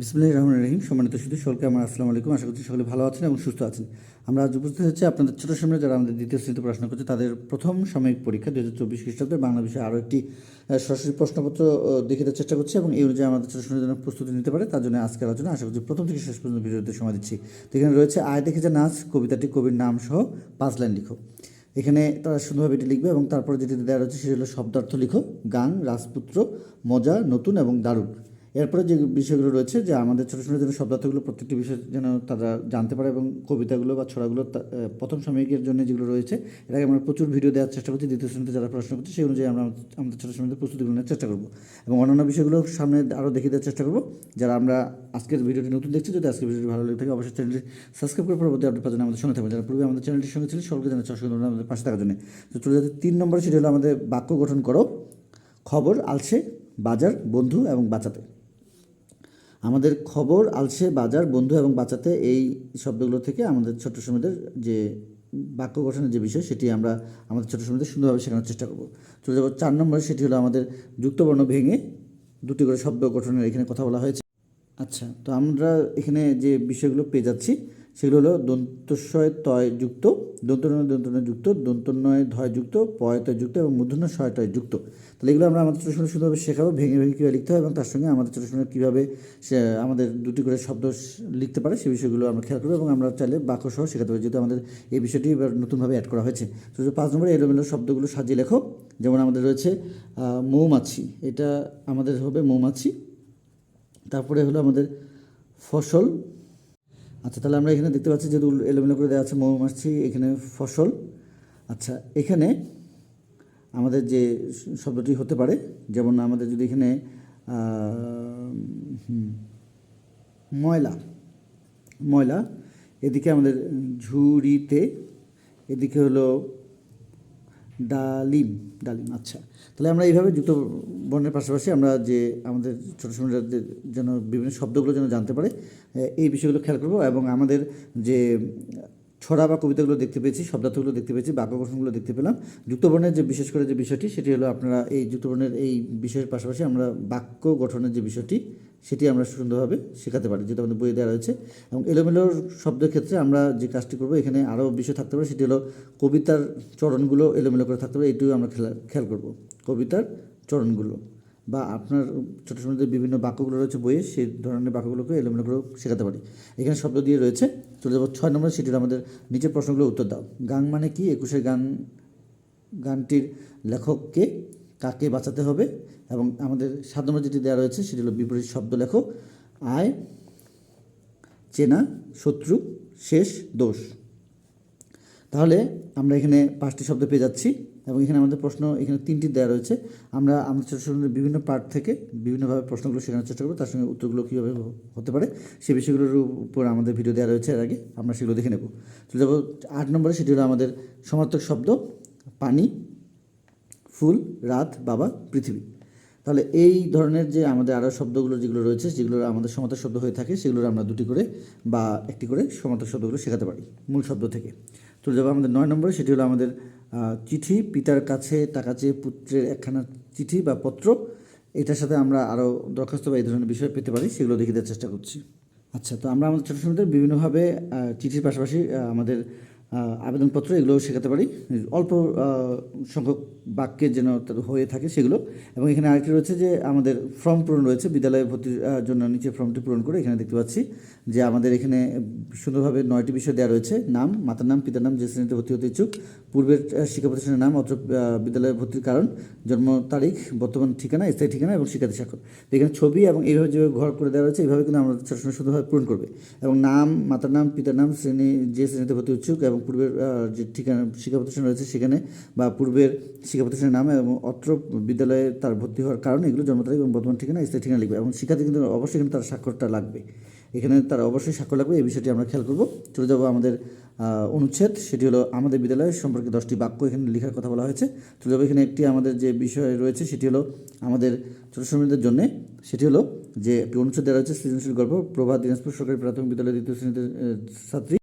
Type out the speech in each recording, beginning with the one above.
বিসমুল্লাহ রহমান রহিম। সম্মানিত শুধু সকলকে আমার আসসালামু আলাইকুম। আশা করছি সকলে ভালো আছেন এবং সুস্থ আছেন। আমরা আজ উপস্থিত হচ্ছে আপনাদের ছোটো সময় যারা আমাদের দ্বিতীয় শ্রেণীতে পড়াশোনা করছে, তাদের প্রথম সাময়িক পরীক্ষা দু হাজার চব্বিশ খ্রিস্টাব্দে বাংলা বিষয়ে আরও একটি সরাসরি প্রশ্নপত্র দেখে দেওয়ার চেষ্টা করছি এবং এই অনুযায়ী আমাদের ছোটো সময়ের যেন প্রস্তুতি নিতে পারে, তার জন্য আজকে আলোচনা, আশা করছি প্রথম থেকে শেষ পর্যন্ত ভিডিওতে সময় দিচ্ছি। এখানে রয়েছে আয় দেখে যে নাচ, কবিতাটি, কবির নাম সহ পাঁচ লাইন লিখো। এখানে তারা সুন্দরভাবে এটি লিখবে এবং তারপরে যেটি দেওয়া রয়েছে সেটি হলো শব্দার্থ লিখো, গান, রাজপুত্র, মজা, নতুন এবং দারুণ। এরপরে যে বিষয়গুলো রয়েছে যে আমাদের ছোটো ছোটো যেন শব্দার্থগুলো প্রত্যেকটি বিষয় যেন তারা জানতে পারে এবং কবিতাগুলো বা ছড়াগুলো প্রথম সাময়িকের জন্য যেগুলো রয়েছে আগে আমরা প্রচুর ভিডিও দেওয়ার চেষ্টা করছি। দ্বিতীয় শ্রেণীতে যারা পড়াশোনা করছে, সেই অনুযায়ী আমরা আমাদের ছোটো শ্রেণীতে প্রস্তুতিগুলো নেওয়ার চেষ্টা করব এবং অন্যান্য বিষয়গুলো সামনে আরও দেখিয়ে দেওয়ার চেষ্টা করব। যারা আমরা আজকের ভিডিওটি নতুন দেখছি, যদি আজকের ভিডিওটি ভালো লেগে থাকে, অবশ্যই চ্যানেলটি সাবস্ক্রাইব করে পরবর্তী আপডেট পাওয়ার আমাদের সঙ্গে থাকবেন। যারা পূর্বে আমাদের চ্যানেলটির সঙ্গে ছিল সকলকে জানাচ্ছি অসংখ্য আমাদের পাশে থাকার জন্য। তো চলে যাচ্ছে তিন নম্বর সেটি হলো আমাদের বাক্য গঠন করো, খবর আলসে, বাজার, বন্ধু এবং বাঁচাতে। আমাদের খবর আলসে বাজার বন্ধু এবং বাঁচাতে এই শব্দগুলো থেকে আমাদের ছোট্ট সময়দের যে বাক্য গঠনের যে বিষয়, সেটি আমরা আমাদের ছোট সময়দের সুন্দরভাবে শেখানোর চেষ্টা করব। চলে যাব চার নম্বরে, সেটি হলো আমাদের যুক্তবর্ণ ভেঙে দুটি করে শব্দ গঠনের এখানে কথা বলা হয়েছে। আচ্ছা তো আমরা এখানে যে বিষয়গুলো পেয়ে যাচ্ছি সেগুলো হলো দন্তস্বয় তয় যুক্ত, দন্তনয় দন্তনয় যুক্ত, দন্তনয় ধয় যুক্ত পয়তয় যুক্ত এবং মূর্ধন্য শয়টয় যুক্ত। তাহলে এগুলো আমরা আমাদের ছোটো শুধুভাবে শেখাবো, ভেঙে ভেঙে কীভাবে লিখতে হয় এবং তার সঙ্গে আমাদের ছোটো সময় কীভাবে সে আমাদের দুটি করে শব্দ লিখতে পারে সেই বিষয়গুলো আমরা খেয়াল করব এবং আমরা চাইলে বাক্য সহ শেখাতে পারি, যেহেতু আমাদের এই বিষয়টি এবার নতুনভাবে অ্যাড করা হয়েছে। তো পাঁচ নম্বরে এলোমেলো শব্দগুলো সাজিয়ে লেখো, যেমন আমাদের রয়েছে মৌমাছি, এটা আমাদের হবে মৌমাছি, তারপরে হলো আমাদের ফসল আচ্ছা তাহলে আমরা এখানে দেখতে পাচ্ছি যেহেতু এলোমেলো করে দেওয়া আছে মৌমাছি, এখানে ফসল। আচ্ছা এখানে আমাদের যে শব্দটি হতে পারে, যেমন আমাদের যদি এখানে ময়লা ময়লা, এদিকে আমাদের ঝুড়িতে, এদিকে হলো ডালিম ডালিম আচ্ছা। তাহলে আমরা এইভাবে যুক্ত বর্ণের পাশাপাশি আমরা যে আমাদের ছোটো সময়ের যেন বিভিন্ন শব্দগুলো যেন জানতে পারে এই বিষয়গুলো খেয়াল করব এবং আমাদের যে ছড়া বা কবিতাগুলো দেখতে পেয়েছি, শব্দার্থগুলো দেখতে পেয়েছি, বাক্য গঠনগুলো দেখতে পেলাম। যুক্তবর্ণের যে বিশেষ করে যে বিষয়টি, সেটি হলো আপনারা এই যুক্তবর্ণের এই বিষয়ের পাশাপাশি আমরা বাক্য গঠনের যে বিষয়টি, সেটি আমরা সুন্দরভাবে শেখাতে পারি যেটা আমাদের বইয়ে দেওয়া রয়েছে। এবং এলোমেলো শব্দের ক্ষেত্রে আমরা যে কাজটি করব, এখানে আরও বিষয় থাকতে পারে, সেটি হলো কবিতার চরণগুলো এলোমেলো করে থাকতে পারে এটিও আমরা খেলা, খেয়াল করব। কবিতার চরণগুলো। বা আপনার ছোটো যে বিভিন্ন বাক্যগুলো রয়েছে বইয়ে, সেই ধরনের বাক্যগুলোকে এলোমেলো করেও শেখাতে পারি। এখানে শব্দ দিয়ে রয়েছে, চলে যাব ছয় নম্বর সেটির আমাদের নিচের প্রশ্নগুলো উত্তর দাও। গান মানে কি? একুশের গান, গানটির লেখককে কাকে বাঁচাতে হবে? এবং আমাদের সাত নম্বর যেটি দেওয়া রয়েছে, সেটি হলো বিপরীত শব্দ লেখক, আয়, চেনা, শত্রু, শেষ, দোষ। তাহলে আমরা এখানে পাঁচটি শব্দ পেয়ে যাচ্ছি। এবং এখানে আমাদের প্রশ্ন, এখানে তিনটি দেওয়া রয়েছে। আমরা আমাদের ছোটো ছোটো বিভিন্ন পার্ট থেকে বিভিন্নভাবে প্রশ্নগুলো শেখানোর চেষ্টা করব। তার সঙ্গে উত্তরগুলো কীভাবে হতে পারে সে বিষয়গুলোর উপর আমাদের ভিডিও দেওয়া রয়েছে এর আগে। আমরা সেগুলো দেখে নেব। চলে যাব আট নম্বরে সেটি হলো আমাদের সমার্থক শব্দ, পানি, ফুল, রাত, বাবা, পৃথিবী। তাহলে এই ধরনের যে আমাদের আরও শব্দগুলো যেগুলো রয়েছে, যেগুলো আমাদের সমার্থক শব্দ হয়ে থাকে, সেগুলোর আমরা দুটি করে বা একটি করে সমার্থক শব্দগুলো শেখাতে পারি মূল শব্দ থেকে। চলে যাব আমাদের নয় নম্বরে, সেটি হলো আমাদের চিঠি, পিতার কাছে, টাকা চেয়ে পুত্রের একখানা চিঠি বা পত্র। এটার সাথে আমরা আরও দরখাস্ত বা এই ধরনের বিষয় পেতে পারি, সেগুলো দেখে দেওয়ার চেষ্টা করছি। আচ্ছা তো আমরা আমাদের ছোটো সময়দের বিভিন্নভাবে চিঠির পাশাপাশি আমাদের আবেদনপত্র, এগুলো শেখাতে পারি। অল্প সংখ্যক বাক্যের যেন হয়ে থাকে সেগুলো। এবং এখানে আরেকটি রয়েছে যে, আমাদের ফর্ম পূরণ রয়েছে, বিদ্যালয়ে ভর্তির জন্য নিচে ফর্মটি পূরণ করে এখানে দেখতে পাচ্ছি যে, আমাদের এখানে সুন্দরভাবে নয়টি বিষয় দেওয়া রয়েছে। নাম, মাতার নাম, পিতার নাম যে শ্রেণীতে ভর্তি হতে ইচ্ছুক। পূর্বের শিক্ষা প্রতিষ্ঠানের নাম অত্র বিদ্যালয়ে ভর্তির কারণ, জন্ম তারিখ, বর্তমান ঠিকানা, স্থায়ী ঠিকানা এবং শিক্ষার্থী স্বাক্ষর। এখানে ছবি এবং এইভাবে যেভাবে ঘর করে দেওয়া রয়েছে, এইভাবে কিন্তু সবসময় শুধুভাবে পূরণ করবে। এবং নাম, মাতার নাম, পিতার নাম, শ্রেণি যে শ্রেণীতে ভর্তি ইচ্ছুক এবং পূর্বের যে ঠিকানা শিক্ষা প্রতিষ্ঠান রয়েছে সেখানে বা পূর্বের শিক্ষা প্রতিষ্ঠানের নামে এবং অত্র বিদ্যালয়ে তার ভর্তি হওয়ার কারণে এগুলো জন্ম তারিখ এবং বর্তমান ঠিকানা, স্থায়ী ঠিকানা লিখবে এবং শিক্ষার্থী কিন্তু অবশ্যই কিন্তু তার স্বাক্ষরটা লাগবে। এখানে তার অবশ্যই স্বাক্ষর লাগবে, এই বিষয়টি আমরা খেয়াল করব। চলে যাব আমাদের অনুচ্ছেদ, সেটি হলো আমাদের বিদ্যালয় সম্পর্কে দশটি বাক্য এখানে লেখার কথা বলা হয়েছে। চলে যাব এখানে একটি আমাদের যে বিষয় রয়েছে, সেটি হলো আমাদের ছোটো শ্রমিকদের জন্য, সেটি হলো যে একটি অনুচ্ছেদ দেওয়া রয়েছে, সৃজনশীল গল্প, প্রভাত দিনাজপুর সরকারি প্রাথমিক বিদ্যালয় দ্বিতীয় শ্রেণীতে ছাত্রী।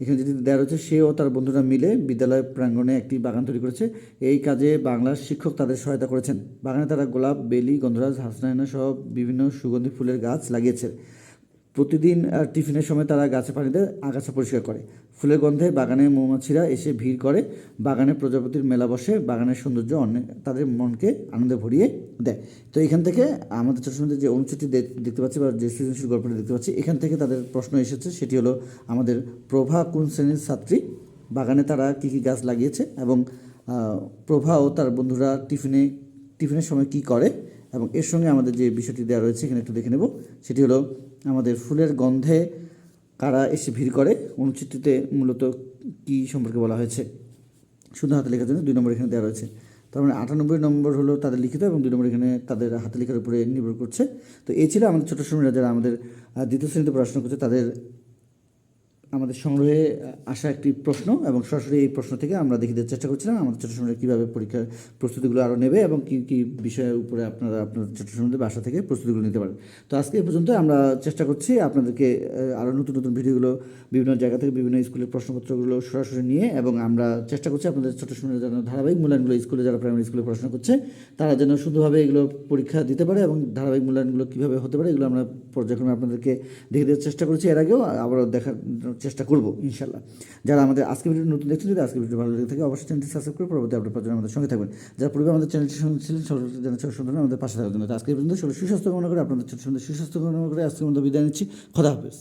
এখানে যেটি দেওয়া রয়েছে সে ও তার বন্ধুরা মিলে বিদ্যালয় প্রাঙ্গণে একটি বাগান তৈরি করেছে। এই কাজে বাংলার শিক্ষক তাদের সহায়তা করেছেন। বাগানে তারা গোলাপ, বেলি, গন্ধরাজ, হাসনায়না সহ বিভিন্ন সুগন্ধি ফুলের গাছ লাগিয়েছে। প্রতিদিন টিফিনের সময় তারা গাছে পানি দেয় আগাছা পরিষ্কার করে। ফুলের গন্ধে বাগানে মৌমাছিরা এসে ভিড় করে। বাগানে প্রজাপতির মেলা বসে। বাগানের সৌন্দর্য অনেক, তাদের মনকে আনন্দে ভরিয়ে দেয়। তো এখান থেকে আমাদের সময় যে অনুচ্ছেদটি দেখ- দেখতে পাচ্ছি বা যে সৃজনশীল গল্পটি দেখতে পাচ্ছি, এখান থেকে তাদের প্রশ্ন এসেছে। সেটি হলো, আমাদের প্রভা কোন শ্রেণির ছাত্রী? বাগানে তারা কী কী গাছ লাগিয়েছে? এবং প্রভা ও তার বন্ধুরা টিফিনে, টিফিনের সময় কী করে? এবং এর সঙ্গে আমাদের যে বিষয়টি দেওয়া রয়েছে, এখানে একটু দেখে নেব। সেটি হলো আমাদের ফুলের গন্ধে কারা এসে ভিড় করে? অনুচ্ছেদটিতে মূলত কি সম্পর্কে বলা হয়েছে? শুধু হাতে লেখার জন্য দুই নম্বর এখানে দেওয়া রয়েছে। তার মানে আটানব্বই নম্বর হলো তাদের লিখিত এবং দুই নম্বর এখানে তাদের হাতে লেখার উপরে নির্ভর করছে। তো এই ছিল আমাদের ছোটো শ্রেণীরা যারা আমাদের দ্বিতীয় শ্রেণীতে পড়াশোনা করছে, তাদের আমাদের সংগ্রহে আসা একটি প্রশ্ন এবং সরাসরি এই প্রশ্ন থেকে আমরা দেখে দেওয়ার চেষ্টা করছিলাম আমাদের ছোটো সময় কীভাবে পরীক্ষার প্রস্তুতিগুলো আরও নেবে এবং কী কী বিষয়ের উপরে আপনারা আপনার ছোটো সময় বাসা থেকে প্রস্তুতিগুলো নিতে পারেন। তো আজকে এই পর্যন্ত আমরা চেষ্টা করছি আপনাদেরকে আরও নতুন নতুন ভিডিওগুলো বিভিন্ন জায়গা থেকে বিভিন্ন স্কুলের প্রশ্নপত্রগুলো সরাসরি নিয়ে এবং আমরা চেষ্টা করছি আপনাদের ছোটো সময় যেন ধারাবাহিক মূল্যায়নগুলো স্কুলে যারা প্রাইমারি স্কুলে পড়াশোনা করছে, তারা যেন শুধুভাবে এগুলো পরীক্ষা দিতে পারে এবং ধারাবাহিক মূল্যায়নগুলো কীভাবে হতে পারে এগুলো আমরা পর্যায়ক্রমে আপনাদেরকে দেখে দেওয়ার চেষ্টা করেছি। এর আগেও আবারও দেখার চেষ্টা করব, ইনশাল্লাহ। যারা আমাদের আজকে ভিডিও নতুন দেখছেন, যদি আজকে ভিডিও ভালো লেগে থাকে, অবশ্যই চ্যানেলটি সাবস্ক্রাইব করে পরবর্তী আপনার পাওয়ার আমাদের সঙ্গে থাকবেন। যারা পূর্বে আমাদের চ্যানেলটি শুনছিলেন অসংখ্য আমাদের পাশে থাকার জন্য। আজকে পর্যন্ত সুস্বাস্থ্য কামনা করে, আপনাদের সুস্বাস্থ্য কামনা করে আজকে মধ্যে বিদায় নিচ্ছি। খোদা হাফেজ।